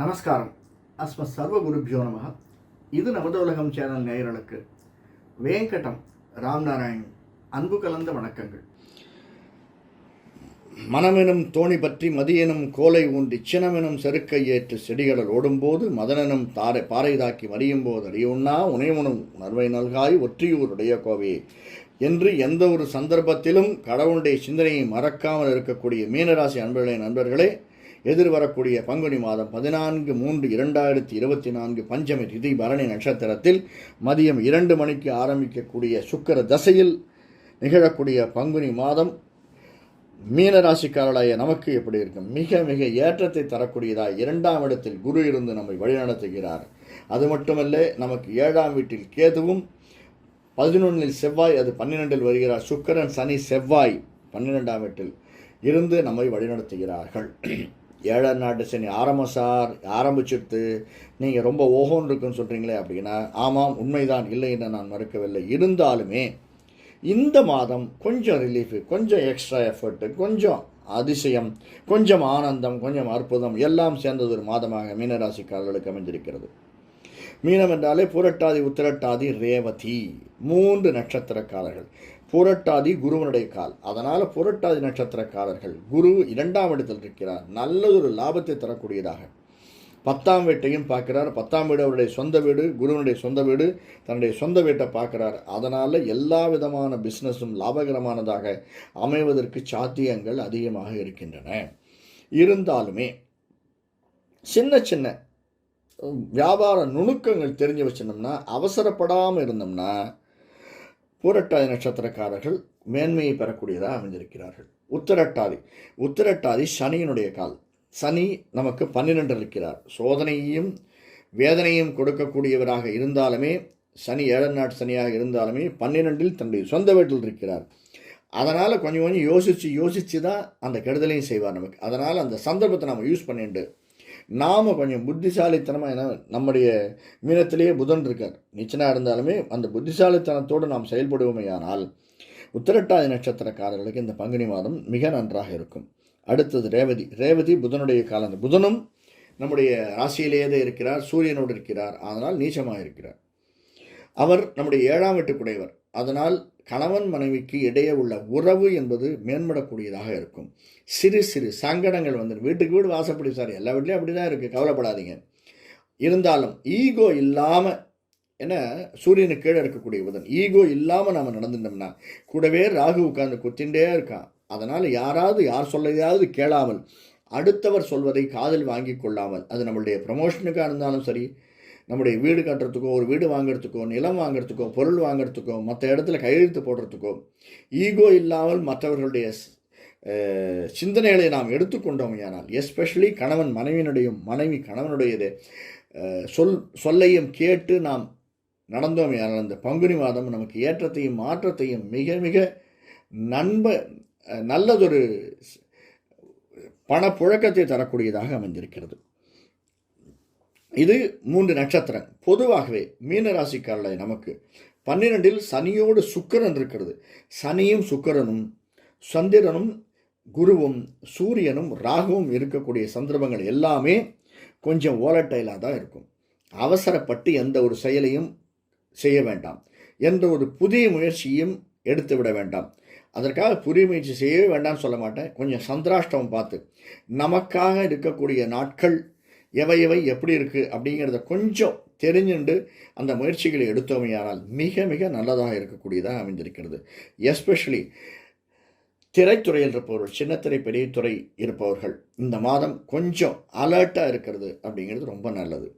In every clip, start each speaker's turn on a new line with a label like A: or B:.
A: நமஸ்காரம். அஸ்ம சர்வ குருபியோ நமக இது நமது உலகம் சேனல் நேயர்களுக்கு வேங்கடம் ராம்நாராயண் அன்பு கலந்த வணக்கங்கள். மனமெனும் தோணி பற்றி மதியெனும் கோலை ஊண்டி சினமெனும் செருக்கை ஏற்று செடிகளில் ஓடும்போது மதனெனும் தாரை பாறை தாக்கி மறியும் போது அறியுண்ணா உணைமுனும் உணர்வை நல்காய் ஒற்றியூருடைய கோவையே என்று எந்த ஒரு சந்தர்ப்பத்திலும் கடவுளுடைய சிந்தனையை மறக்காமல் இருக்கக்கூடிய மீனராசி அன்பர்களே நண்பர்களே எதிர்வரக்கூடிய பங்குனி மாதம் பதினான்கு மூன்று இரண்டாயிரத்தி இருபத்தி நான்கு பஞ்சமி திதி பரணி நட்சத்திரத்தில் மதியம் இரண்டு மணிக்கு ஆரம்பிக்கக்கூடிய சுக்கர தசையில் நிகழக்கூடிய பங்குனி மாதம் மீனராசிக்காரளாய நமக்கு எப்படி இருக்கும்? மிக மிக ஏற்றத்தை தரக்கூடியதாய் இரண்டாம் இடத்தில் குரு இருந்து நம்மை வழிநடத்துகிறார். அது மட்டுமல்ல நமக்கு ஏழாம் வீட்டில் கேதுவும் பதினொன்றில் செவ்வாய் அது பன்னிரெண்டில் வருகிறார். சுக்கரன் சனி செவ்வாய் பன்னிரெண்டாம் வீட்டில் இருந்து நம்மை வழிநடத்துகிறார்கள். ஏழாம் நாட்டு சனி ஆரம்ப சார் ஆரம்பிச்சிடுத்து நீங்கள் ரொம்ப ஓஹோன்னு இருக்குன்னு சொல்கிறீங்களே அப்படின்னா ஆமாம் உண்மைதான் இல்லை என்று நான் மறுக்கவில்லை. இருந்தாலுமே இந்த மாதம் கொஞ்சம் ரிலீஃபு கொஞ்சம் எக்ஸ்ட்ரா எஃபர்ட்டு கொஞ்சம் அதிசயம் கொஞ்சம் ஆனந்தம் கொஞ்சம் அற்புதம் எல்லாம் சேர்ந்தது ஒரு மாதமாக மீனராசிக்காரர்களுக்கு அமைந்திருக்கிறது. மீனம் என்றாலே புரட்டாதி உத்திரட்டாதி ரேவதி. மூன்று நட்சத்திரக்காரர்கள். புரட்டாதி குருவனுடைய கால். அதனால் புரட்டாதி நட்சத்திரக்காரர்கள். குரு இரண்டாம் இடத்தில் இருக்கிறார். நல்லதொரு லாபத்தை தரக்கூடியதாக. பத்தாம் வீட்டையும் பார்க்கிறார். பத்தாம் வீடு அவருடைய சொந்த வீடு குருவனுடைய சொந்த வீடு தன்னுடைய சொந்த வீட்டை பார்க்கிறார். அதனால் எல்லா விதமான பிஸ்னஸும் லாபகரமானதாக அமைவதற்கு சாத்தியங்கள் அதிகமாக இருக்கின்றன. இருந்தாலுமே சின்ன சின்ன வியாபார நுணுக்கங்கள் தெரிஞ்சு வச்சிருந்தோம்னா அவசரப்படாமல் இருந்தோம்னா பூரட்டாதி நட்சத்திரக்காரர்கள் மேன்மையை பெறக்கூடியதாக அமைந்திருக்கிறார்கள். உத்திரட்டாதி. உத்திரட்டாதி சனியினுடைய கால். சனி நமக்கு பன்னிரெண்டு இருக்கிறார். சோதனையையும் வேதனையும் கொடுக்கக்கூடியவராக இருந்தாலுமே சனி ஏழாம் நாட்டு சனியாக இருந்தாலுமே பன்னிரெண்டில் தன்னுடைய சொந்த வீட்டில் இருக்கிறார். அதனால் கொஞ்சம் கொஞ்சம் யோசித்து யோசித்து தான் அந்த கெடுதலையும் செய்வார் நமக்கு. அதனால் அந்த சந்தர்ப்பத்தை நம்ம யூஸ் பண்ணிட்டு நாம் கொஞ்சம் புத்திசாலித்தனமாக ஏன்னா நம்முடைய மீனத்திலேயே புதன் இருக்கார். நிச்சனாக இருந்தாலுமே அந்த புத்திசாலித்தனத்தோடு நாம் செயல்படுவோமையானால் உத்திரட்டாதி நட்சத்திரக்காரர்களுக்கு இந்த பங்குனி மாதம் மிக நன்றாக இருக்கும். அடுத்தது ரேவதி. ரேவதி புதனுடைய காலம் புதனும் நம்முடைய ராசியிலேயே இருக்கிறார் சூரியனோடு இருக்கிறார். அதனால் நீச்சமாக இருக்கிறார். அவர் நம்முடைய ஏழாம் வீட்டுக்குடையவர் அதனால் கணவன் மனைவிக்கு இடையே உள்ள உறவு என்பது மேம்படக்கூடியதாக இருக்கும். சிறு சிறு சங்கடங்கள் வந்து வீட்டுக்கு வீடு வாசப்படி சார் எல்லா வீட்லேயும் அப்படி தான் இருக்குது கவலைப்படாதீங்க. இருந்தாலும் ஈகோ இல்லாமல் என்ன சூரியனுக்கு கீழே இருக்கக்கூடிய புதன் ஈகோ இல்லாமல் நாம் நடந்துட்டோம்னா கூடவே ராகு உட்கார்ந்து குத்திண்டே இருக்கான். அதனால் யாராவது யார் சொல்லதையாவது கேளாமல் அடுத்தவர் சொல்வதை காதில் வாங்கி கொள்ளாமல் அது நம்மளுடைய ப்ரமோஷனுக்காக இருந்தாலும் சரி நம்முடைய வீடு கட்டுறதுக்கோ ஒரு வீடு வாங்குறதுக்கோ நிலம் வாங்குறதுக்கோ பொருள் வாங்குறதுக்கோ மற்ற இடத்துல கையெழுத்து போடுறதுக்கோ ஈகோ இல்லாமல் மற்றவர்களுடைய சிந்தனைகளை நாம் எடுத்துக்கொண்டோம் ஆனால் எஸ்பெஷலி கணவன் மனைவியினுடையும் மனைவி கணவனுடையது சொல் சொல்லையும் கேட்டு நாம் நடந்தோம் ஆனால் அந்த பங்குனி மாதம் நமக்கு ஏற்றத்தையும் மாற்றத்தையும் மிக மிக நண்ப நல்லதொரு பணப்புழக்கத்தை தரக்கூடியதாக அமைந்திருக்கிறது. இது மூன்று நட்சத்திரம். பொதுவாகவே மீனராசிக்காரர்களை நமக்கு பன்னிரெண்டில் சனியோடு சுக்கரன் இருக்கிறது. சனியும் சுக்கரனும் சந்திரனும் குருவும் சூரியனும் ராகுவும் இருக்கக்கூடிய சந்தர்ப்பங்கள் எல்லாமே கொஞ்சம் ஓலட்டைலாக தான் இருக்கும். அவசரப்பட்டு எந்த ஒரு செயலையும் செய்ய வேண்டாம். எந்த ஒரு புதிய முயற்சியும் எடுத்து விட வேண்டாம். அதற்காக புதிய முயற்சி செய்யவே வேண்டாம்னு சொல்ல மாட்டேன். கொஞ்சம் சந்திராஷ்டமம் பார்த்து நமக்காக இருக்கக்கூடிய நாட்கள் எவை எவை எப்படி இருக்குது அப்படிங்கிறத கொஞ்சம் தெரிஞ்சுண்டு அந்த முயற்சிகளை எடுத்தோமையானால் மிக மிக நல்லதாக இருக்கக்கூடியதாக அமைந்திருக்கிறது. எஸ்பெஷலி திரைத்துறையில் இருப்பவர்கள் சின்னத்திரை பெரிய துறை இருப்பவர்கள் இந்த மாதம் கொஞ்சம் அலர்ட்டாக இருக்கிறது அப்படிங்கிறது ரொம்ப நல்லது.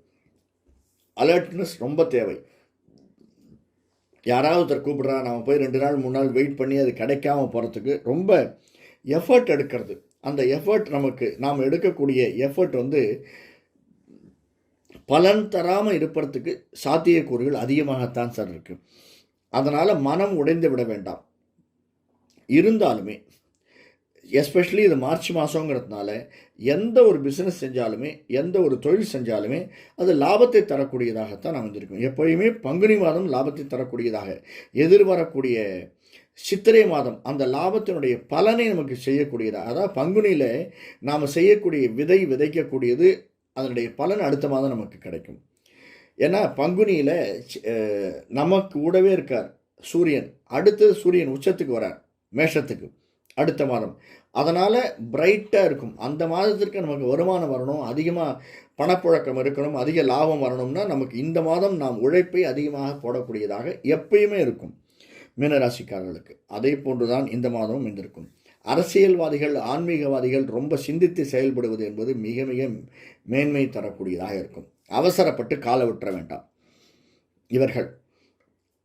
A: அலர்ட்னஸ் ரொம்ப தேவை. யாராவது ஒருத்தர் கூப்பிட்றா நம்ம போய் ரெண்டு நாள் மூணு நாள் வெயிட் பண்ணி அது கிடைக்காம போகிறதுக்கு ரொம்ப எஃபர்ட் எடுக்கிறது. அந்த எஃபர்ட் நமக்கு நாம் எடுக்கக்கூடிய எஃபர்ட் வந்து பலன் தராமல் இருப்பதுக்கு சாத்தியக்கூறுகள் அதிகமாகத்தான் சார் இருக்குது அதனால் மனம் உடைந்து விட வேண்டாம். இருந்தாலுமே எஸ்பெஷலி இது மார்ச் மாதங்கிறதுனால எந்த ஒரு பிஸ்னஸ் செஞ்சாலுமே எந்த ஒரு தொழில் செஞ்சாலுமே அது லாபத்தை தரக்கூடியதாகத்தான் அமைஞ்சிருக்கும். எப்போயுமே பங்குனி மாதம் லாபத்தை தரக்கூடியதாக எதிர்வரக்கூடிய சித்திரை மாதம் அந்த லாபத்தினுடைய பலனை நமக்கு செய்யக்கூடியதாக அதாவது பங்குனியில் நாம் செய்யக்கூடிய விதை விதைக்கக்கூடியது அதனுடைய பலன் அடுத்த மாதம் நமக்கு கிடைக்கும். ஏன்னா பங்குனியில் நமக்கு கூடவே இருக்கார் சூரியன். அடுத்தது சூரியன் உச்சத்துக்கு வரார் மேஷத்துக்கு அடுத்த மாதம். அதனால் பிரைட்டாக இருக்கும். அந்த மாதத்திற்கு நமக்கு வருமானம் வரணும் அதிகமாக பணப்புழக்கம் இருக்கணும் அதிக லாபம் வரணும்னா நமக்கு இந்த மாதம் நாம் உழைப்பை அதிகமாக போடக்கூடியதாக எப்பயுமே இருக்கும் மீனராசிக்காரர்களுக்கு. அதே போன்றுதான் இந்த மாதமும் இருந்திருக்கும். அரசியல்வாதிகள் ஆன்மீகவாதிகள் ரொம்ப சிந்தித்து செயல்படுவது என்பது மிக மிக மேன்மை தரக்கூடியதாக இருக்கும். அவசரப்பட்டு கால விட்டுற வேண்டாம். இவர்கள்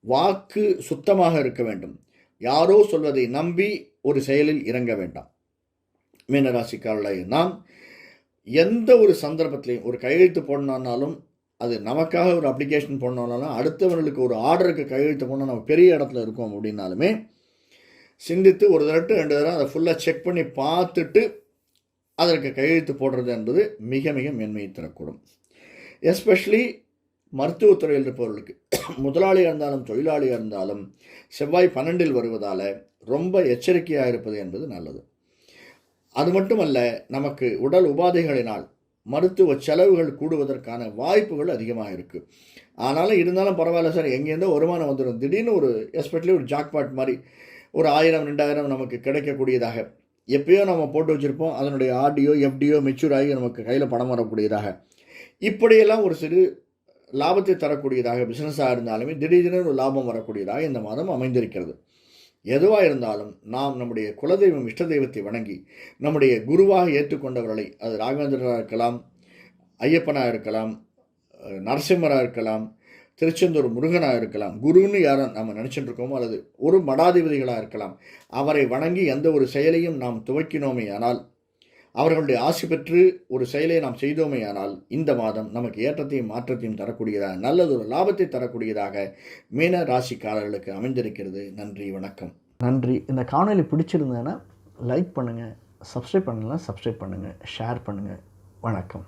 A: வாக்கு சுத்தமாக இருக்க வேண்டும். யாரோ சொல்வதை நம்பி ஒரு செயலில் இறங்க வேண்டாம். மீனராசிக்காரர்களாக நாம் எந்த ஒரு சந்தர்ப்பத்திலையும் ஒரு கையெழுத்து போடணுன்னாலும் அது நமக்காக ஒரு அப்ளிகேஷன் போடணுன்னாலும் அடுத்தவர்களுக்கு ஒரு ஆர்டருக்கு கையெழுத்து போடணும் நம்ம பெரிய இடத்துல இருக்கோம் அப்படின்னாலுமே சிந்தித்து ஒரு தடவை ரெண்டு தடவை அதை ஃபுல்லாக செக் பண்ணி பார்த்துட்டு அதற்கு கையெழுத்து போடுறது என்பது மிக மிக மேன்மையை தரக்கூடும். எஸ்பெஷலி மருத்துவத்துறையில் இருப்பவர்களுக்கு. முதலாளியாக இருந்தாலும் தொழிலாளியாக இருந்தாலும் செவ்வாய் பன்னெண்டில் வருவதால் ரொம்ப எச்சரிக்கையாக இருப்பது என்பது நல்லது. அது மட்டுமல்ல நமக்கு உடல் உபாதைகளினால் மருத்துவ செலவுகள் கூடுவதற்கான வாய்ப்புகள் அதிகமாக இருக்குது ஆனாலும் இருந்தாலும் பரவாயில்ல சார் எங்கேருந்தோ வருமானம் வந்துடும் திடீர்னு ஒரு எஸ்பெஷலி ஒரு ஜாக்பாட் மாதிரி ஒரு ஆயிரம் ரெண்டாயிரம் நமக்கு கிடைக்கக்கூடியதாக. எப்பயோ நம்ம போட்டு வச்சுருப்போம் அதனுடைய ஆர்டியோ எஃப்டியோ மெச்சூர் ஆகி நமக்கு கையில் பணம் வரக்கூடியதாக. இப்படியெல்லாம் ஒரு சிறு லாபத்தை தரக்கூடியதாக பிஸ்னஸாக இருந்தாலுமே திடீர்னு ஒரு லாபம் வரக்கூடியதாக இந்த மாதம் அமைந்திருக்கிறது. எதுவாக இருந்தாலும் நாம் நம்முடைய குலதெய்வம் இஷ்ட தெய்வத்தை வணங்கி நம்முடைய குருவாக ஏற்றுக்கொண்டவர்களை அது ராகவேந்திரராக இருக்கலாம் ஐயப்பனாக இருக்கலாம் நரசிம்மராக இருக்கலாம் திருச்செந்தூர் முருகனாக இருக்கலாம் குருன்னு யாரை நம்ம நினச்சிட்டு இருக்கோமோ அல்லது ஒரு மடாதிபதிகளாக இருக்கலாம் அவரை வணங்கி எந்த ஒரு செயலையும் நாம் துவக்கினோமே ஆனால் அவர்களுடைய ஆசி பெற்று ஒரு செயலை நாம் செய்தோமே ஆனால் இந்த மாதம் நமக்கு ஏற்றத்தையும் மாற்றத்தையும் தரக்கூடியதாக நல்லதொரு லாபத்தை தரக்கூடியதாக மீன ராசிக்காரர்களுக்கு அமைந்திருக்கிறது. நன்றி வணக்கம்.
B: நன்றி. இந்த காணொலி பிடிச்சிருந்தேன்னா லைக் பண்ணுங்கள் சப்ஸ்கிரைப் பண்ணலாம் சப்ஸ்கிரைப் பண்ணுங்கள் ஷேர் பண்ணுங்கள் வணக்கம்.